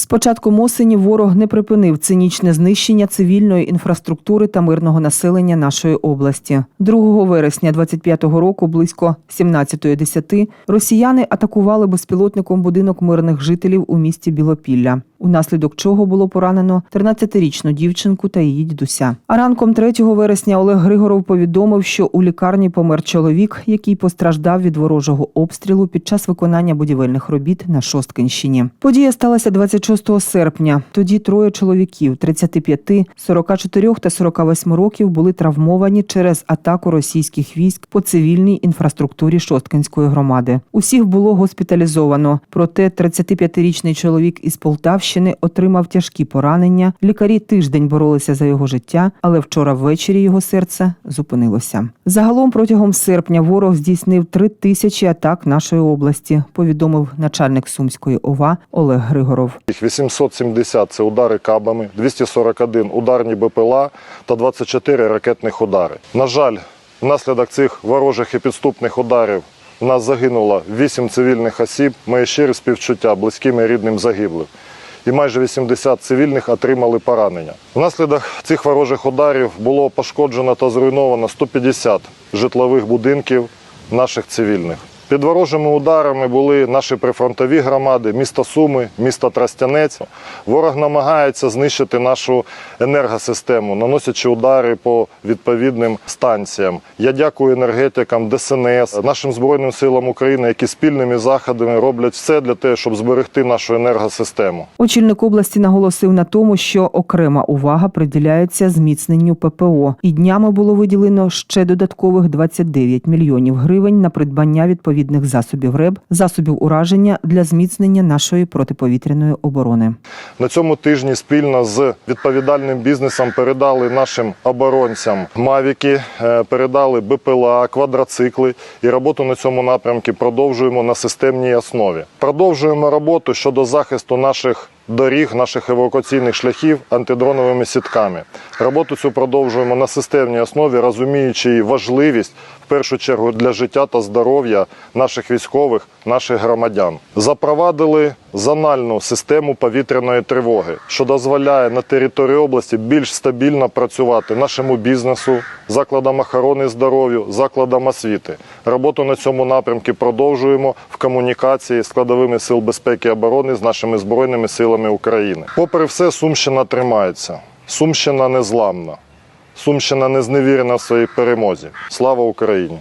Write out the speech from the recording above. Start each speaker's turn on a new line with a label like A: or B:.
A: З початком осені ворог не припинив цинічне знищення цивільної інфраструктури та мирного населення нашої області. 2 вересня 25-го року, близько 17.10, росіяни атакували безпілотником будинок мирних жителів у місті Білопілля, унаслідок чого було поранено 13-річну дівчинку та її дідуся. А ранком 3 вересня Олег Григоров повідомив, що у лікарні помер чоловік, який постраждав від ворожого обстрілу під час виконання будівельних робіт на Шосткинщині. Подія сталася 26 серпня. Тоді троє чоловіків 35, 44 та 48 років були травмовані через атаку російських військ по цивільній інфраструктурі Шосткинської громади. Усіх було госпіталізовано. Проте 35-річний чоловік із Полтавщини отримав тяжкі поранення. Лікарі тиждень боролися за його життя, але вчора ввечері його серце зупинилося. Загалом протягом серпня ворог здійснив три тисячі атак нашої області. Повідомив начальник Сумської ОВА Олег Григоров.
B: 870 – це удари кабами, 241 – ударні БПЛА та 24 ракетних удари. На жаль, внаслідок цих ворожих і підступних ударів у нас загинуло 8 цивільних осіб. Моє щире співчуття близьким і рідним загиблих. І майже 80 цивільних отримали поранення. Внаслідок цих ворожих ударів було пошкоджено та зруйновано 150 житлових будинків наших цивільних. Під ворожими ударами були наші прифронтові громади, місто Суми, місто Трастянець. Ворог намагається знищити нашу енергосистему, наносячи удари по відповідним станціям. Я дякую енергетикам, ДСНС, нашим Збройним силам України, які спільними заходами роблять все для того, щоб зберегти нашу енергосистему.
A: Очільник області наголосив на тому, що окрема увага приділяється зміцненню ППО. І днями було виділено ще додаткових 29 мільйонів гривень на придбання відповідних засобів РЕБ, засобів ураження для зміцнення нашої протиповітряної оборони.
B: На цьому тижні спільно з відповідальним бізнесом передали нашим оборонцям мавіки, е, передали БПЛА, квадроцикли. І роботу на цьому напрямку продовжуємо на системній основі. Продовжуємо роботу щодо захисту наших. Доріг наших евакуаційних шляхів антидроновими сітками. Роботу цю продовжуємо на системній основі, розуміючи її важливість в першу чергу для життя та здоров'я наших військових, наших громадян. Запровадили зональну систему повітряної тривоги, що дозволяє на території області більш стабільно працювати нашому бізнесу, закладам охорони здоров'я, закладам освіти. Роботу на цьому напрямку продовжуємо в комунікації з складовими сил безпеки і оборони з нашими збройними силами України. Попри все, Сумщина тримається. Сумщина незламна. Сумщина не зневірена в своїй перемозі. Слава Україні!